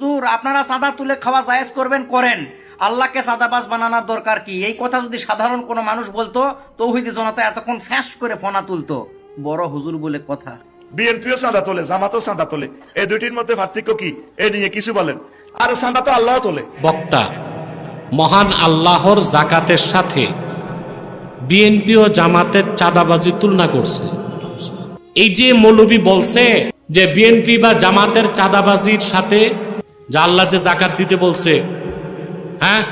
হুজুর আপনারা সাদা তুলে খাওয়া জায়েজ করবেন করেন। আল্লাহকে সাদাবাজ বানানোর দরকার কি? এই কথা যদি সাধারণ কোনো মানুষ বলতো তৌহিদি জনতা এতক্ষণ ফ্যাস করে ফোনা তুলতো। বড় হুজুর বলে কথা। বিএনপিও চাঁদা তোলে জামাতও চাঁদা তোলে। এই দুইটির মধ্যে পার্থক্য কি? এ নিয়ে কিছু বলেন। আর চাঁদা তো আল্লাহ তোলে। বক্তা মহান আল্লাহর জাকাতের সাথে বিএনপি ও জামাতের চাঁদাবাজি তুলনা করছে। এই যে মৌলবী বলছে যে বিএনপি বা জামাতের চাঁদাবাজির সাথে যে আল্লাহ যে জাকাত দিতে বলছে হ্যাঁ?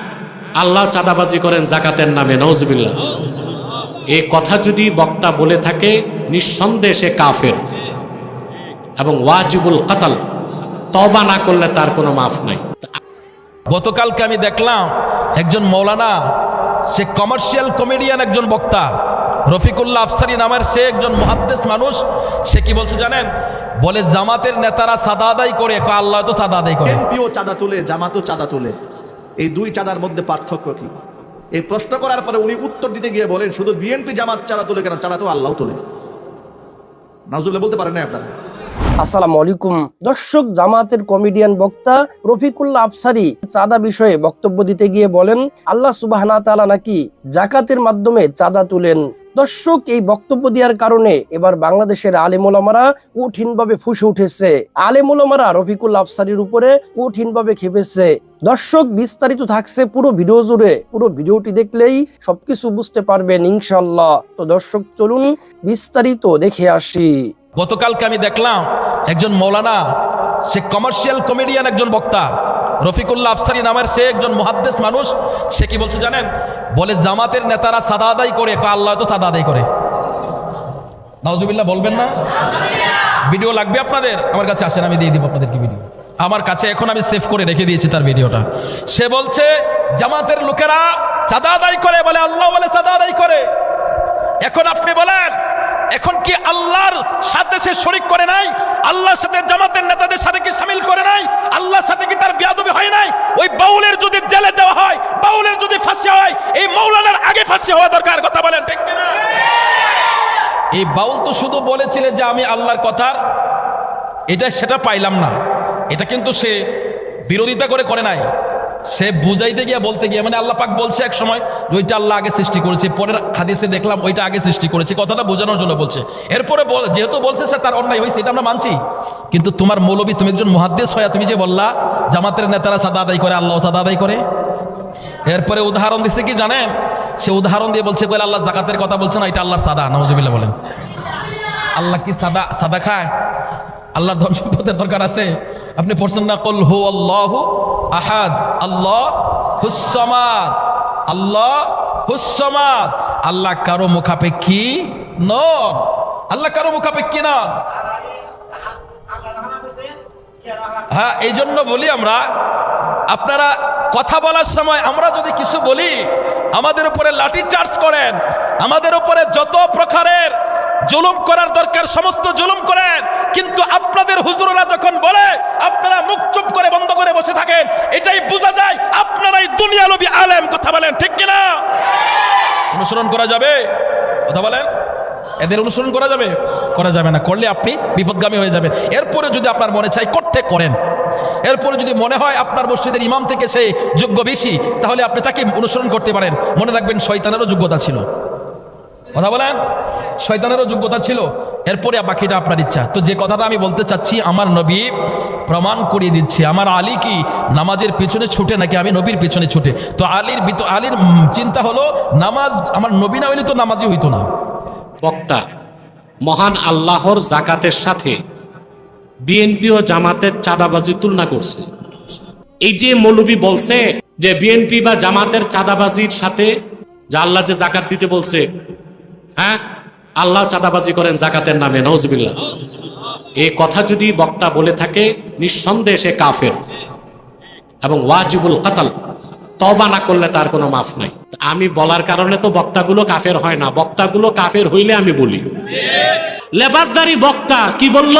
আল্লাহ চাঁদাবাজি করেন জাকাতের নামে নওজবিল্লা এই কথা যদি বক্তা বলে থাকে, নিঃসন্দেহে সে কাফের। এবং ওয়াজিবুল কাতাল তবা না করলে তার কোনো মাফ নাই। গতকালকে আমি দেখলাম, একজন মৌলানা, সে কমার্শিয়াল কমেডিয়ান একজন বক্তা। রফিকুল্লাহ আফসারি নামের সে একজন মহাদ্দেশ মানুষ সে কি বলছে জানেন? বলে জামাতের নেতারা সাদা আদায় করে আল্লাহ তো সাদা আদায় করে। বিএনপিও চাঁদা তুলে জামাতও চাঁদা তুলে। এই দুই চাঁদার মধ্যে পার্থক্য কি? এই প্রশ্ন করার পরে উনি উত্তর দিতে গিয়ে বলেন শুধু বিএনপি জামাত চাঁদা তুলে কেন? চাঁদা তো আল্লাহ তুলে। নাজুল্লাহ বলতে পারেন না আপনারা? আসসালামু আলাইকুম। দর্শক জামাতের কমেডিয়ান বক্তা রফিকুল্লাহ আফসারি চাঁদা বিষয়ে বক্তব্য দিতে গিয়ে বলেন আল্লাহ সুবাহনা তাআলা নাকি জাকাতের মাধ্যমে চাঁদা তুলেন? দর্শক, এই বক্তব্য দেওয়ার কারণে এবার বাংলাদেশের আলেমোলামারা কঠিনভাবে ফুসে উঠেছে। আলেমোলামারা রফিকুল আফসারির উপরে কঠিনভাবে খেপেছে। দর্শক, বিস্তারিত থাকছে পুরো ভিডিও জুড়ে। পুরো ভিডিওটি দেখলেই সবকিছু বুঝতে পারবেন ইনশাল্লাহ তো দর্শক, চলুন বিস্তারিত দেখে আসি। গতকালকে আমি দেখলাম একজন মৌলানা, সে কমার্শিয়াল কমেডিয়ান একজন বক্তা। রফিকুল্লাহ আফসারি নামের সে একজন মহাদ্দেশ মানুষ, সে কি বলছে জানেন? বলে, জামাতের নেতারা সাদা আদায় করে আল্লাহ তো সাদা আদায় করে। নাউজুবিল্লাহ, বলবেন না? ভিডিও লাগবে আপনাদের? আমার কাছে আসেন, আমি দিয়ে দিব আপনাদেরকে ভিডিও। আমার কাছে এখন আমি সেভ করে রেখে দিয়েছি তার ভিডিওটা। সে বলছে, জামাতের লোকেরা সাদা আদায় করে, বলে, আল্লাহ বলে, সাদা আদায় করে। এখন আপনি বলেন এখন কি আল্লাহর সাথে সে শরিক করে নাই? আল্লাহর সাথে জামাতের নেতাদের সাথে কি সামিল করে নাই? আল্লাহর সাথে কি তার বিয়াদবি হয় নাই? ওই বাউলের যদি জেলে দেওয়া হয়, বাউলের যদি ফাঁসি হয়, এই মৌলানার আগে ফাঁসি হওয়া দরকার, কথা বলেন ঠিক কিনা? এই বাউল তো শুধু বলেছিলেন যে আমি আল্লাহর কথার এটা সেটা পাইলাম না। এটা কিন্তু সে বিরোধিতা করে করে নাই। সে বুঝাইতে গিয়ে, বলতে গিয়ে মানে আল্লাহ পাক বলছে এক সময় যে ওইটা আল্লাহ আগে সৃষ্টি করেছে, পরের হাদিসে দেখলাম ওইটা আগে সৃষ্টি করেছে, কথাটা বোঝানোর জন্য বলছে। এরপরে যেহেতু বলছে সে তার অন্যায় হয়েছে, এটা আমরা মানছি। কিন্তু তোমার মৌলবী, তুমি একজন মহাদ্দেশ হয়ে তুমি যে বললা, জামাতের নেতারা সাদা আদায় করে, আল্লাহ সাদা আদায় করে। এরপরে উদাহরণ দিচ্ছে কি জানেন? সে উদাহরণ দিয়ে বলছে বলে আল্লাহ জাকাতের কথা বলছে না, এটা আল্লাহর সাদা নওয়াজবিল্লাহ বলেন। আল্লাহ কি সাদা সাদা খায়? আল্লাহর ধন সম্পদের দরকার আছে? আপনি পড়ছেন না, কল হু আল্লাহ আহাদ, আল্লাহ হুসমাদ আল্লাহ হুসমাদ আল্লাহ কারও মুখাপেক্ষী নন। আল্লাহ কারও মুখাপেক্ষী না হ্যাঁ এই জন্য বলি আমরা, আপনারা কথা বলার সময় আমরা যদি কিছু বলি, আমাদের উপরে লাঠি চার্জ করেন, আমাদের উপরে যত প্রকারের জুলুম করার দরকার, সমস্ত জুলুম করেন। কিন্তু আপনাদের হুজুররা যখন বলে, আপনারা মুখ চুপ করে বন্ধ করে বসে থাকেন, এটাই বোঝা যায় আপনারাই দুনিয়া নবী আলেম, কথা বলেন, ঠিক কিনা? অনুসরণ করা যাবে? কথা বলেন? এদের অনুসরণ করা যাবে? করা যাবে না, করলে আপনি বিপদগামী হয়ে যাবেন। এরপরে যদি আপনার মনে চাই করতে করেন। এরপরে যদি মনে হয় আপনার মসজিদের ইমাম থেকে সে যোগ্য বেশি, তাহলে আপনি তাকে অনুসরণ করতে পারেন। মনে রাখবেন, শয়তানেরও যোগ্যতা ছিল। কথা বলেন? শয়তানেরও যোগ্যতা ছিল। এরপরে বাকিটা আপনার ইচ্ছা। তো যে কথাটা আমি বলতে চাচ্ছি, আমার নবী প্রমাণ করিয়ে দিচ্ছে। আমার আলী কি নামাজের পেছনে ছুটে নাকি আমি নবীর পেছনে ছুটে? তো আলীর আলীর চিন্তা হলো, নামাজ আমার নবী না হইলে তো নামাজই হইতো না। বক্তা, মহান আল্লাহর জাকাতের সাথে বিএনপি ও জামাতের চাঁদাবাজি তুলনা করছে। এই যে মৌলবী বলছে যে বিএনপি বা জামাতের চাঁদাবাজির সাথে যে আল্লাহ যে জাকাত দিতে বলছে হ্যাঁ? আল্লাহ চাঁদাবাজি করেন জাকাতের নামে নওজবিল্লা এই কথা যদি বক্তা বলে থাকে, নিঃসন্দেহে সে কাফের। এবং ওয়াজিবুল কাতাল তবা না করলে তার কোনো মাফ নাই। আমি বলার কারণে তো বক্তাগুলো কাফের হয় না। বক্তাগুলো কাফের হইলে আমি বলি। লেবাসদারি বক্তা কি বলল?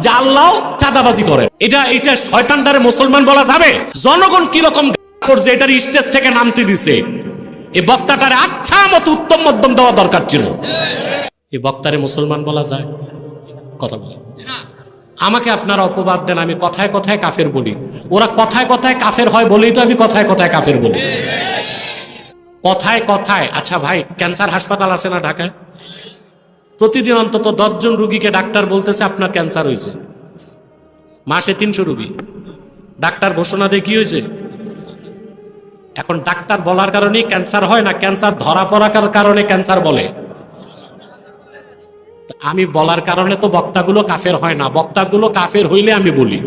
যে আল্লাহ চাঁদাবাজি করে এটা এটা শয়তানদারে মুসলমান বলা যাবে? জনগণ কীরকম করছে এটার স্টেজ থেকে নামতে দিছে? এই বক্তাটারে আচ্ছা মতো উত্তম মধ্যম দেওয়া দরকার ছিল। এই বক্তারে মুসলমান বলা যায়। কথা বলে আমাকে আপনারা অপবাদ দেন, আমি কথায় কথায় কাফের বলি। ওরা কথায় কথায় কাফের হয় বলেই তো আমি কথায় কথায় কাফের বলি। কথায় কথায় আচ্ছা ভাই, ক্যান্সার হাসপাতাল আছে না ঢাকায়? প্রতিদিন অন্তত দশজন রুগীকে ডাক্তার বলতেছে আপনার ক্যান্সার হয়েছে মাসে তিনশো রুগী। ডাক্তার ঘোষণা দিয়ে কি হয়েছে এখন ডাক্তার বলার কারণে ক্যান্সার হয় না, ক্যান্সার ধরা পড়ার কারণে ক্যান্সার বলে। আমি বলার কারণে তো বক্তাগুলো কাফের হয় না, বক্তাগুলো কাফের হইলে আমি বলি।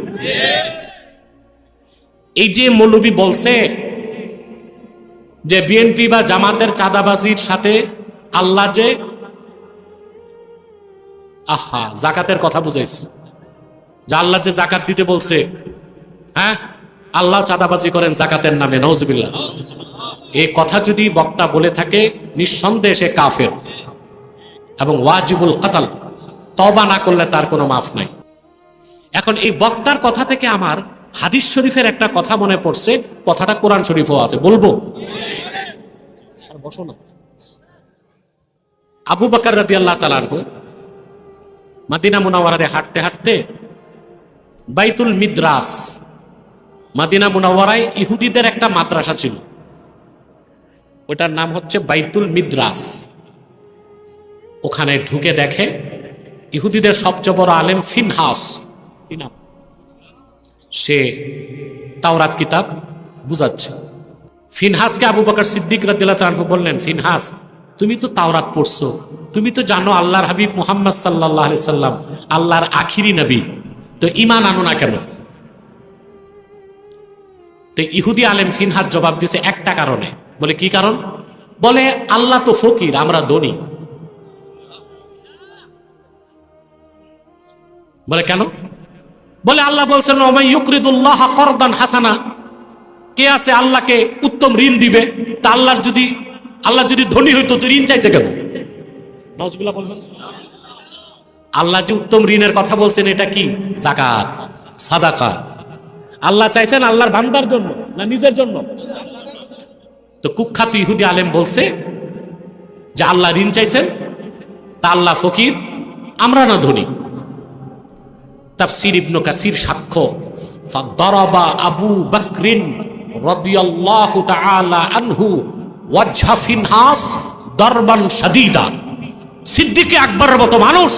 এই যে মৌলবী বলছে যে বিএনপি বা জামাতের চাঁদাবাজির সাথে আল্লাহ যে আহা, জাকাতের কথা বুঝাইছে। যে আল্লাহ যে জাকাত দিতে বলছে হ্যাঁ? আল্লাহ চাঁদাবাজি করেন জাকাতের নামে নজবিল্লা এই কথা যদি বক্তা বলে থাকে, নিঃসন্দেহে সে কাফের। এবং ওয়াজিবুল কাতাল তবা না করলে তার কোনো মাফ নাই। এখন এই বক্তার কথা থেকে আমার হাদিস শরীফের একটা কথা মনে পড়ছে, কথাটা কোরআন শরীফও আছে, বলব? আবু বকর রাদি আল্লাহ তালানহু মাদিনা মুনাওয়ারাতে হাঁটতে হাঁটতে বাইতুল মিদ্রাস মাদিনা মুনাওয়ারায় ইহুদিদের একটা মাদ্রাসা ছিল। ওটার নাম হচ্ছে বাইতুল মিদ্রাস। ওখানে ঢুকে দেখে ইহুদিদের সবচেয়ে বড় আলেম ফিনহাস। সে তাওরাত কিতাব বুঝাচ্ছে। ফিনহাসকে আবু বকর সিদ্দিক রাদিল্লাহ বললেন, ফিনহাস, তুমি তো তাওরাত পড়ছো, তুমি তো জানো আল্লাহর হাবিব মুহাম্মদ সাল্লাহ সাল্লাম, আল্লাহর আখিরি নবী, তো ইমান আনো না কেন? তো ইহুদি আলেম সিনহার জবাব দিয়েছে একটা কারণে। বলে কি কারণ? বলে আল্লাহ তো ফকির আমরা ধনী। বলে কেন? বলে আল্লাহ বলছেন ওমাই ইউকরিদুল্লাহ করদান হাসানা। কে আছে আল্লাহকে উত্তম ঋণ দিবে? তা আল্লাহর যদি আল্লাহ যদি ধনী হইতো তো ঋণ চাইছে কেন? আল্লাহ যে উত্তম ঋণের কথা বলছেন এটা কি? জাকাত সাদাকা। আল্লাহ চাইছেন আল্লাহর বান্দার জন্য, না নিজের জন্য? তো কুখ্যাত ইহুদি আলেম বলছে যে আল্লাহ ঋণ চাইছেন, তা আল্লাহ ফকির, আমরা না ধনী? তাফসির কাসির সাক্ষ্য আবু বকরিন সিদ্দিকে আকবরের মতো মানুষ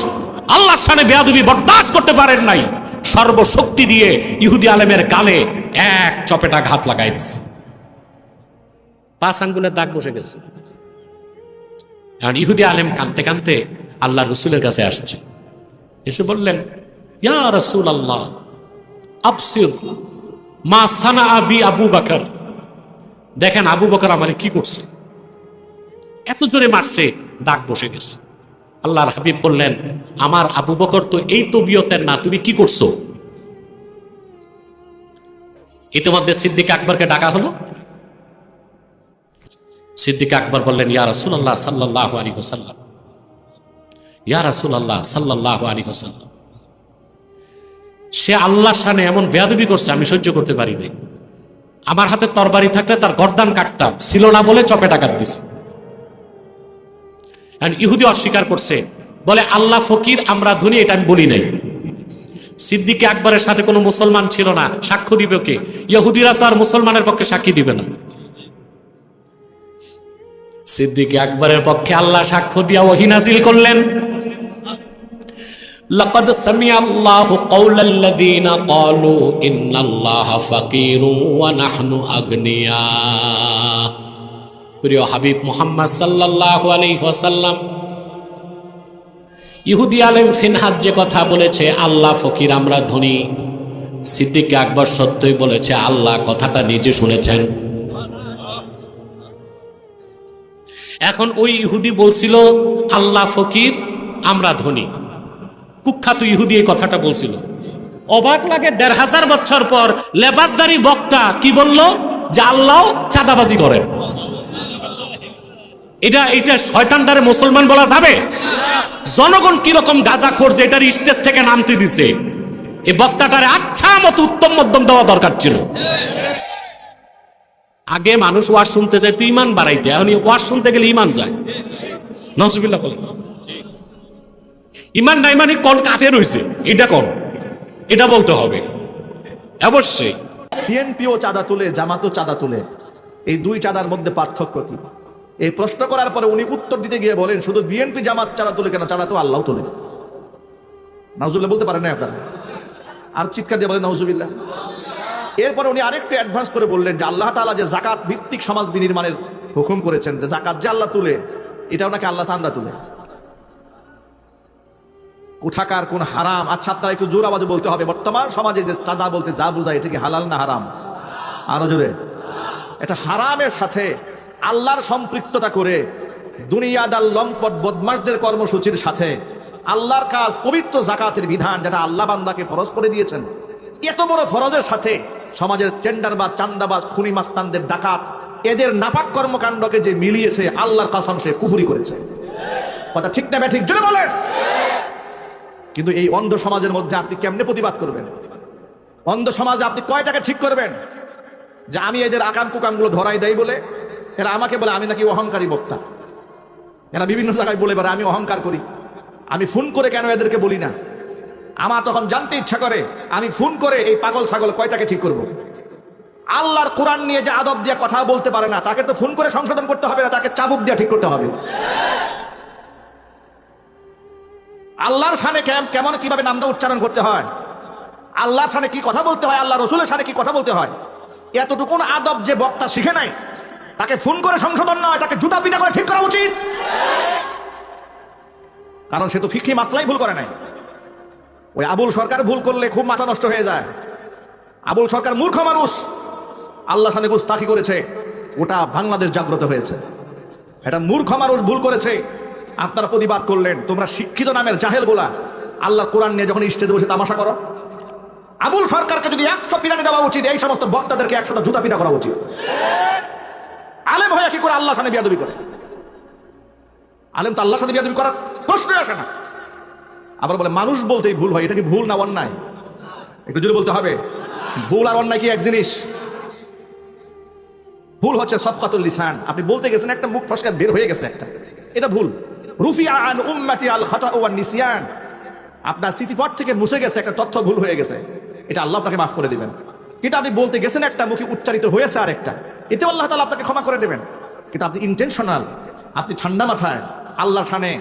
আল্লাহর সামনে বেয়াদবি বরদাস্ত করতে পারেন নাই। সর্বশক্তি দিয়ে ইহুদি আলেমের গালে এক চপেটা ঘাত লাগাই দিছে। পাঁচ আঙ্গুলের দাগ বসে গেছে। কারণ ইহুদি আলেম কানতে কানতে আল্লাহ রসুলের কাছে আসছে। এসে বললেন, ইয়া রসুল আল্লাহ আফসির মা সানা আবি আবু বাকর। দেখেন আবু বকর আমারে কি করছে? এত জোরে মারছে, দাগ বসে গেছে। আল্লাহর হাবিব বললেন, আমার আবু বকর তো এই তবিয়তের না, তুমি কি করছ? ইতিমধ্যে সিদ্দিক আকবরকে ডাকা হলো। সিদ্দিক আকবর বললেন, ইয়া রাসুল আল্লাহ সাল্লাহ আলী হোসাল্লাম ইয়া রাসুল আল্লাহ সাল্লাহ আলী হোসাল্লাম সে আল্লাহর সামনে এমন বেয়াদবি করছে, আমি সহ্য করতে পারি নাই। আমার হাতে তরবারি থাকলে তার গর্দান কাটতাম, ছিল না বলে চপে ডাকাত দিছে। ইহুদি অস্বীকার করছে বলে আল্লাহ ফকির আমরা ধনী এটা আমি বলি নাই সিদ্দিকে আকবরের সাথে কোনো মুসলমান ছিল না সাক্ষ্য দিবে কে ইহুদিরা তো আর মুসলমানের পক্ষে সাক্ষী দিবে না সিদ্দিকে আকবরের পক্ষে আল্লাহ সাক্ষ্য দিয়া ওহি নাজিল করলেন لقد سمع الله قول الذين قالوا إن الله فقير ونحن أغنياء প্রিয় হাবিব মুহাম্মদ সাল্লাল্লাহু আলাইহি ওয়াসাল্লাম, ইহুদি আলেম ফিনহাদ যে কথা বলেছে, আল্লাহ ফকির, আমরা ধনী। সিদ্দিক আকবর সত্যই বলেছে, আল্লাহ কথাটা নিজে শুনেছেন। এখন ওই ইহুদি বলছিল, আল্লাহ ফকির, আমরা ধনী। কুখ্যাত ইহুদি এই কথাটা বলছিল। অবাক লাগে, দেড় হাজার বছর পর লেবাসদারি বক্তা কি বলল? যে আল্লাহ চাঁদাবাজি করেন। এটা এটা শয়তানদারে মুসলমান বলা যাবে? জনগণ কীরকম গাজা খোরছে এটার স্টেজ থেকে নামতে দিছে? এই বক্তাটারে আচ্ছা মতো উত্তম মধ্যম দেওয়া দরকার ছিল। আগে মানুষ ওয়াজ শুনতে যায় তুই ইমান বাড়াইতে। এখন ওয়াজ শুনতে গেলে ইমান যায়। নজবিল্লা বলে ইমান নাই মানে কোন কাফের হইছে? এটা কোন? এটা বলতে হবে। অবশ্যই। বিএনপিও চাঁদা তুলে, জামাতও চাঁদা তুলে। এই দুই চাঁদার মধ্যে পার্থক্য কি? এই প্রশ্ন করার পরে উনি উত্তর দিতে গিয়ে বলেন, শুধু বিএনপি জামাত চাঁদা তুলে কেন? চাঁদা তো আল্লাহ তুলে। নাউজুল্লাহ বলতে পারেন না আপনারা? আর চিৎকার দিয়ে বলেন, নাউজুবিল্লাহ। এরপরে উনি আরেকটু অ্যাডভান্স করে বললেন যে আল্লাহ তাআলা যে জাকাত ভিত্তিক সমাজ বিনির্মাণের হুকুম করেছেন, যে জাকাত যে আল্লাহ তুলে, এটাও নাকি আল্লাহ চান্দা তুলে। কোথাকার কোন হারাম? আচ্ছা আপনারা একটু জোর আওয়াজে বলতে হবে, বর্তমান সমাজে যে চাঁদা বলতে যা বোঝায়, এটা কি হালাল না হারাম? আরও জোরে। এটা হারামের সাথে আল্লাহর সম্পৃক্ততা করে দুনিয়াদার লম্পট বদমাসদের কর্মসূচির সাথে আল্লাহর কাজ পবিত্র জাকাতের বিধান যেটা আল্লাহ বান্দাকে ফরজ করে দিয়েছেন। এত বড় ফরজের সাথে সমাজের চেন্ডার বা চান্দাবাজ, খুনি মাস্তানদের ডাকাত, এদের নাপাক কর্মকাণ্ডকে যে মিলিয়েছে, আল্লাহর কাসম সে কুফুরি করেছে। কথা ঠিক না ঠিক জোরে বলেন। কিন্তু এই অন্ধ সমাজের মধ্যে আপনি কেমনে প্রতিবাদ করবেন? অন্ধ সমাজে আপনি কয়টাকে ঠিক করবেন? যে আমি এদের আকাম কুকামগুলো ধরাই দেয় বলে এরা আমাকে বলে, আমি নাকি অহংকারী বক্তা। এরা বিভিন্ন জায়গায় বলে বেড়ায়, আমি অহংকার করি। আমি ফোন করে কেন এদেরকে বলি না? আমার তখন জানতে ইচ্ছা করে, আমি ফোন করে এই পাগল ছাগল কয়টাকে ঠিক করব। আল্লাহর কোরআন নিয়ে যে আদব দিয়ে কথা বলতে পারে না, তাকে তো ফোন করে সংশোধন করতে হবে না, তাকে চাবুক দিয়ে ঠিক করতে হবে। আল্লাহর সানে কেম- কেমন কীভাবে নামটা উচ্চারণ করতে হয়? আল্লাহর সানে কি কথা বলতে হয়? আল্লাহ রসুলের সানে কি কথা বলতে হয়? এতটুকুন আদব যে বক্তা শিখে নাই তাকে ফোন করে সংশোধন নয়, তাকে জুতা পিটা করে ঠিক করা উচিত। কারণ সে তো ফিকি মাসলাই ভুল করে নাই। ওই আবুল সরকার ভুল করলে খুব মাথা নষ্ট হয়ে যায়। আবুল সরকার মূর্খ মানুষ। আল্লাহ সানে গুস্তাখি করেছে। ওটা বাংলাদেশ জাগ্রত হয়েছে। এটা মূর্খ মানুষ ভুল করেছে। আপনারা প্রতিবাদ করলেন, তোমরা শিক্ষিত নামের জাহেল গোলা। আল্লাহ কোরআন নিয়ে যখন স্টেজে বসে তামাশা করো। আবুল সরকারকে যদি একশো পিরানি দেওয়া উচিত, এই সমস্ত বক্তাদেরকে একশোটা জুতা পিটা করা উচিত। আলেম হয়ে কি করে আল্লাহ সামনে বিয়াদবি করে? আলেম তো আল্লাহর সাথে বিয়াদবি করার প্রশ্নই আসে না। আবার বলে, মানুষ বলতেই ভুল হয়, এটা কি ভুল না অন্যায়? একটু যদি বলতে হবে। ভুল আর অন্যায় কি এক জিনিস? ভুল হচ্ছে সফকাতুল লিসান। আপনি বলতে গেছেন, একটা মুখ ফসকা বের হয়ে গেছে একটা। এটা ভুল। রুফি আন উম্মাতি আল খাতা ওয়ান নিসিয়ান। আপনার স্মৃতিপট থেকে মুছে গেছে, একটা তথ্য ভুল হয়ে গেছে। এটা আল্লাহ আপনাকে মাফ করে দিবেন। কিন্তু আপনি বলতে গেছেন, একটা মুখে উচ্চারিত হয়েছে আর একটা এতে আল্লাহ তালা আপনাকে ক্ষমা করে দেবেন। কিন্তু আপনি ইন্টেনশনাল আপনি ঠান্ডা মাথায় আল্লাহ ছানে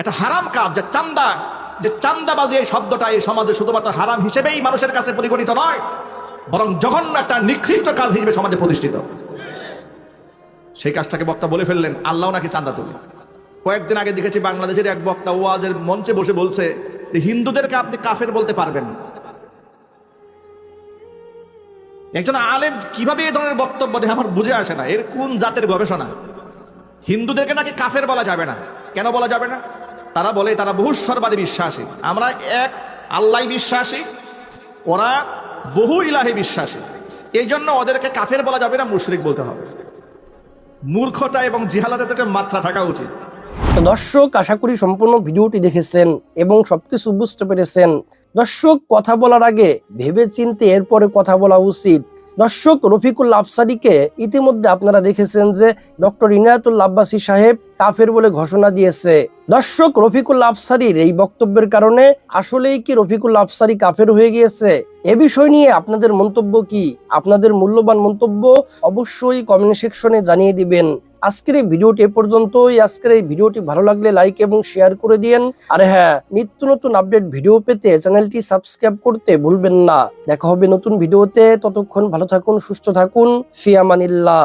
এটা হারাম কাজ, যে চান্দা, যে চান্দাবাজি এই শব্দটা এই সমাজে শুধুমাত্র হারাম হিসেবেই মানুষের কাছে পরিগণিত নয়, বরং জঘন্য একটা নিকৃষ্ট কাজ হিসেবে সমাজে প্রতিষ্ঠিত। সেই কাজটাকে বক্তা বলে ফেললেন আল্লাহ নাকি চান্দা তুলে। কয়েকদিন আগে দেখেছি বাংলাদেশের এক বক্তা ওয়াজের মঞ্চে বসে বলছে হিন্দুদেরকে আপনি কাফের বলতে পারবেন। একজন আলেম কীভাবে এই ধরনের বক্তব্য দেয় আমার বুঝে আসে না। এর কোন জাতের গবেষণা? হিন্দুদেরকে নাকি কাফের বলা যাবে না? কেন বলা যাবে না? তারা বলে, তারা বহুস্বরবাদী বিশ্বাসী। আমরা এক আল্লাহ বিশ্বাসী, ওরা বহু ইলাহে বিশ্বাসী। এই জন্য ওদেরকে কাফের বলা যাবে না, মুশরিক বলতে হবে। মূর্খতা এবং জিহালাতের একটা মাত্রা থাকা উচিত। তো দর্শক, আশা করি সম্পূর্ণ ভিডিওটি দেখেছেন এবং সবকিছু বুঝতে পেরেছেন। দর্শক, কথা বলার আগে ভেবে চিনতে এরপরে কথা বলা উচিত। দর্শক, রফিকুল আফসারিকে ইতিমধ্যে আপনারা দেখেছেন যে ডক্টর ইনায়াতুল আব্বাসী সাহেব কাফের বলে ঘোষণা দিয়েছে। দর্শক, রফিকুল আফসারির এই বক্তব্যের কারণে আসলেই কি রফিকুল আফসারি কাফের হয়ে গিয়েছে? এ বিষয় নিয়ে আপনাদের মন্তব্য কি? আপনাদের মূল্যবান মন্তব্য অবশ্যই কমেন্ট সেকশনে জানিয়ে দিবেন। আজকের এই ভিডিওটি এ পর্যন্তই। আজকের এই ভিডিওটি ভালো লাগলে লাইক এবং শেয়ার করে দিয়েন। আর হ্যাঁ নিত্য নতুন আপডেট ভিডিও পেতে চ্যানেলটি সাবস্ক্রাইব করতে ভুলবেন না। দেখা হবে নতুন ভিডিওতে ততক্ষণ ভালো থাকুন, সুস্থ থাকুন। ফিয়ামানিল্লাহ।